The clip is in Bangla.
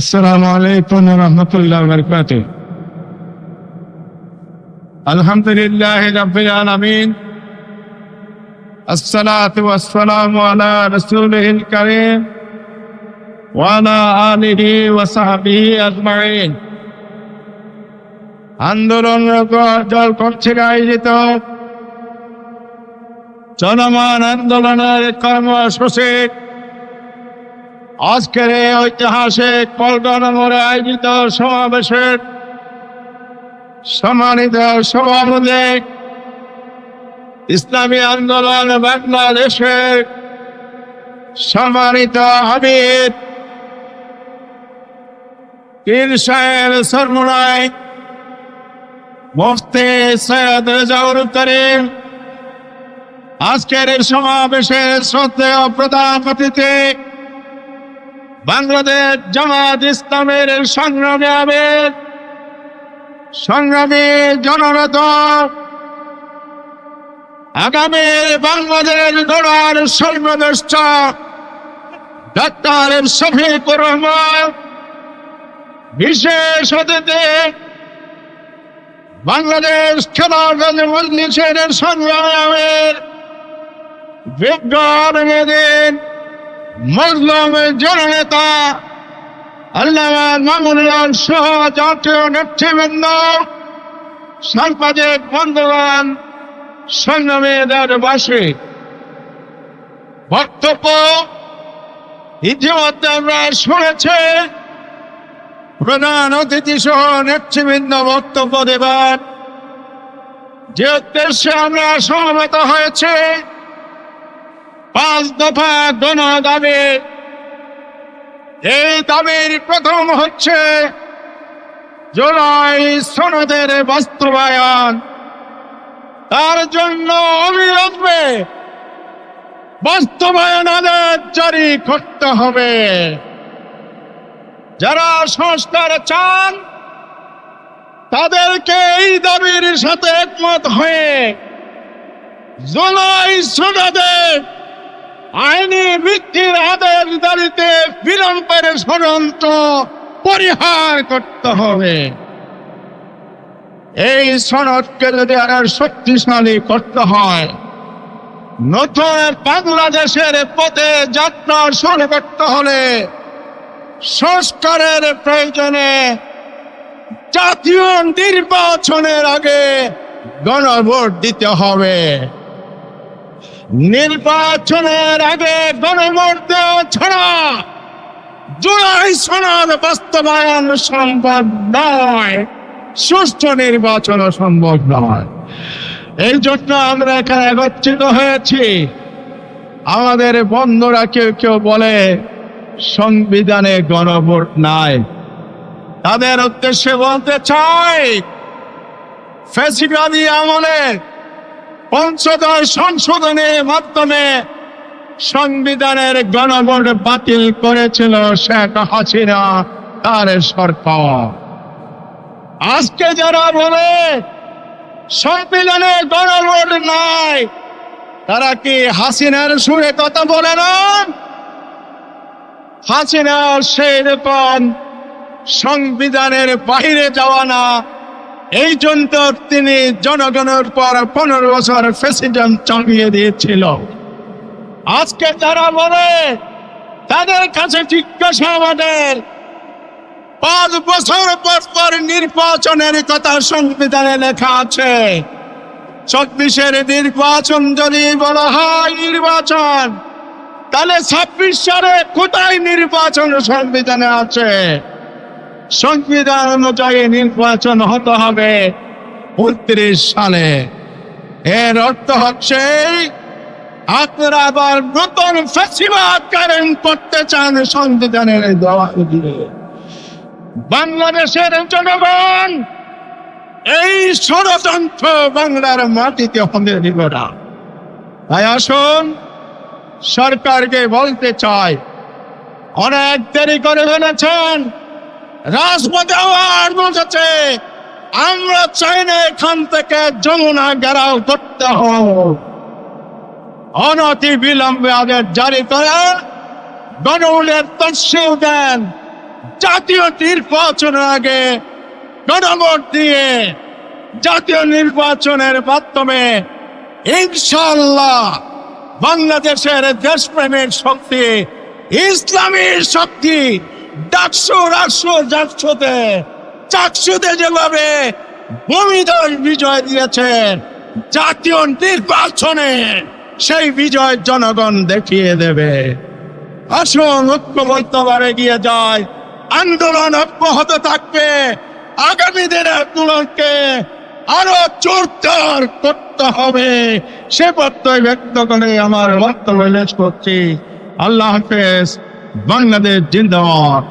আসসালামু আলাইকুম রহমতুল্লাহ বরকাত আলহামদুলিল্লাহ রব্বিল আলামিন। আসসালাতু ওয়াসসালামু আলা রাসূলিল কারীম ওয়া আলা আলিহি ওয়া সাহবিহি আজমাইন। আন্দোলনরত দল কর্তৃক আয়োজিত। জনমান আন্দোলনের কর্মসূচি আজকের এই ঐতিহাসিক পল্টন মোড়ে আয়োজিত সমাবেশের সম্মানিত সভাপতি ইসলামী আন্দোলন বাংলাদেশের সম্মানিত হাবিব, পীর সাহেব সরমুনাই, মুফতি সৈয়দ রেজাউল করিম। আজকের সমাবেশের শ্রদ্ধেয় প্রধান অতিথি বাংলাদেশ জামাত ইসলামের সংগ্রামে আবেদ সংগ্রামী জনরত আগামী বাংলাদেশ গড়ার সর্বদষ্ট ডাক্তার শফিকুর রহমান, বিশেষ অতিথি, বাংলাদেশ খেলাগঞ্জ মজলিসের সংগ্রামের বিজ্ঞ আলমেদিন মজলুম জননেতা আল্লাহ মামুনুল্লাহ সহ জাতীয় নেতৃবৃন্দ সাংবাদিক বন্ধুগণ সংগ্রামীদের বাসী বক্তব্য ইতিমধ্যে আমরা শুনেছি, প্রধান অতিথি সহ নেতৃবৃন্দ বক্তব্য দেবেন। যে উদ্দেশ্যে আমরা সমবেত হয়েছে পাঁচ দফা গণ দাবি। এই দাবির প্রথম হচ্ছে জুলাই সনদের বাস্তবায়ন। তার জন্য অবিলম্বে বাস্তবায়ন আদেশ জারি করতে হবে। যারা সংস্কার চান, তাদেরকে এই দাবির সাথে একমত হয়ে জুলাই সনদের আইনি ভিত্তির আদেশ দাঁড়িতে বিলম্বের ষড়যন্ত্র পরিহার করতে হবে। এই সনদকে যদি আরও শক্তিশালী করতে হয়, নতুন বাংলাদেশের পথে যাত্রা শুরু করতে হলে সংস্কারের প্রয়োজনে জাতীয় নির্বাচনের আগে গণভোট দিতে হবে। নির্বাচনের আগে গণভোট দেওয়া ছাড়া জুলাই সনদ বাস্তবায়ন সম্ভব নয়। সুষ্ঠু নির্বাচন সম্ভব নয়। এই জন্য আমরা এখানে একত্রিত হয়েছি। আমাদের বন্ধুরা কেউ কেউ বলে, সংবিধানে গণভোট নাই। তাদের উদ্দেশ্যে বলতে চাই, ফেসিবাদী আমলে পঞ্চদশ সংশোধনের মাধ্যমে সংবিধানের গণভোট বাতিল করেছিল শেখ হাসিনা, তার সরকার। আজকে যারা বলে সংবিধানে গণভোট নাই, তারা কি হাসিনার সুরে কথা বলে না? হাসিনা সেই রকম সংবিধানের বাহিরে যাওয়া না। এই জন্য তিনি জনগণের পর পনেরো বছর প্রেসিডেন্ট চালিয়ে দিয়েছিল। আজকে যারা বলে, তাদের কাছে জিজ্ঞাসা আমাদের, পাঁচ বছর পর পর নির্বাচনের কথা সংবিধানে লেখা আছে। চব্বিশের নির্বাচন যদি বলা হয় নির্বাচন, তাহলে ছাব্বিশ সালে কোথায় নির্বাচন সংবিধানে আছে? সংবিধান অনুযায়ী নির্বাচন হতে হবে উনত্রিশ সালে। এর অর্থ হচ্ছে, আপনারা আবার নতুন ফেসিবাদ কায়েম করতে চান সংবিধানের দেওয়া বাংলাদেশের জনগণ এই ষড়যন্ত্র বাংলার মাটিতে হবে না। তাই আসুন, সরকারকে বলতে চাই, অনেক দেরি করে ফেলেছেন। রাজপথে আবার বসেছে আমরা চাই না এখান থেকে যমুনা গেরাও করতে হোক। অনতি বিলম্বে আদেশ জারি করে গণউলের তৎসিল দেন। জাতীয় নির্বাচনের আগে গণভোট দিয়ে জাতীয় নির্বাচনের মাধ্যমে ইনশাল্লাহ বাংলাদেশের দেশপ্রেমের শক্তি, ইসলামের শক্তি ডাকশো রাষ্ট্র যাকশোতে চাকসুতে যেভাবে ভূমিধর বিজয় দিয়েছেন, জাতীয় নির্বাচনে সেই বিজয় জনগণ দেখিয়ে দেবে। আসুন, ঐক্যবদ্ধভাবে গিয়ে যায়। আন্দোলন অব্যাহত থাকবে। আগামী দিনের আন্দোলনকে আরও জোরদার করতে হবে। সে প্রত্যয় ব্যক্ত করে আমার বক্তব্য শেষ করছি। আল্লাহ হাফেজ, বাংলাদেশ জিন্দাবাদ।